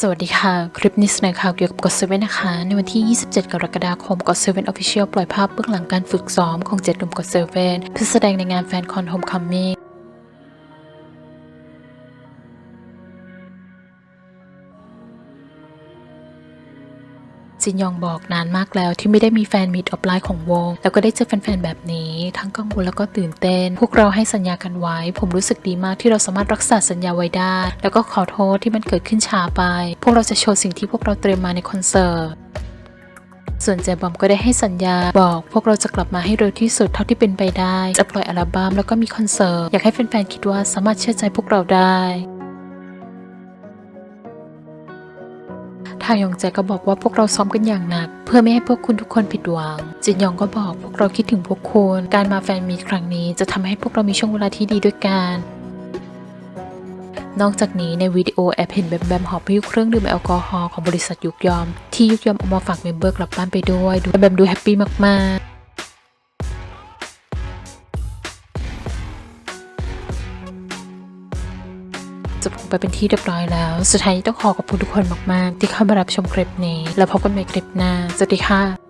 สวัสดีค่ะ คลิปนี้เสนอข่าวเกี่ยวกับกดเซเว่นนะคะ ในวันที่ 27 กรกฎาคมกดเซเว่นออฟฟิเชียลปล่อยภาพเบื้องหลังการฝึกซ้อมของเจ็ดหนุ่มกดเซเว่นเพื่อแสดงในงานแฟนคอนโฮมคัมมิ่ง จินยองบอกนานมากแล้วที่ไม่ได้มีแฟนมิตออฟไลน์ของวง แล้วก็ได้เจอแฟนๆแบบนี้ ทั้งกังวลแล้วก็ตื่นเต้น พวกเราให้สัญญากันไว้ ผมรู้สึกดีมากที่เราสามารถรักษาสัญญาไว้ได้ แล้วก็ขอโทษที่มันเกิดขึ้นช้าไป พวกเราจะโชว์สิ่งที่พวกเราเตรียมมาในคอนเสิร์ตส่วนเจบอมก็ได้ให้สัญญาบอก พวกเราจะกลับมาให้เร็วที่สุดเท่าที่เป็นไปได้ จะปล่อยอัลบั้มแล้วก็มีคอนเสิร์ตอยากให้แฟนๆคิดว่าสามารถเชื่อใจพวกเราได้ ทายองแจก็บอกว่าพวกเราซ้อมกันอย่างหนัก เพื่อไม่ให้พวกคุณทุกคนผิดหวัง จินยองก็บอกพวกเราคิดถึงพวกคุณ การมาแฟนมีครั้งนี้จะทำให้พวกเรามีช่วงเวลาที่ดีด้วยกันนอกจากนี้ในวิดีโอแอบเห็นแบมแบมหอบพิ้วเครื่องดื่มแอลกอฮอล์ของบริษัทยุกยอม ที่ยุกยอมเอามาฝากเมมเบอร์กลับบ้านไปด้วยดูแบมแบมดูแฮปปี้มากๆ จบลงไปเป็นที่เรียบร้อยแล้ว สุดท้ายนี้ต้องขอขอบคุณทุกคนมาก ๆ ที่เข้ามารับชมคลิปนี้ แล้วพบกันใหม่คลิปหน้า สวัสดีค่ะ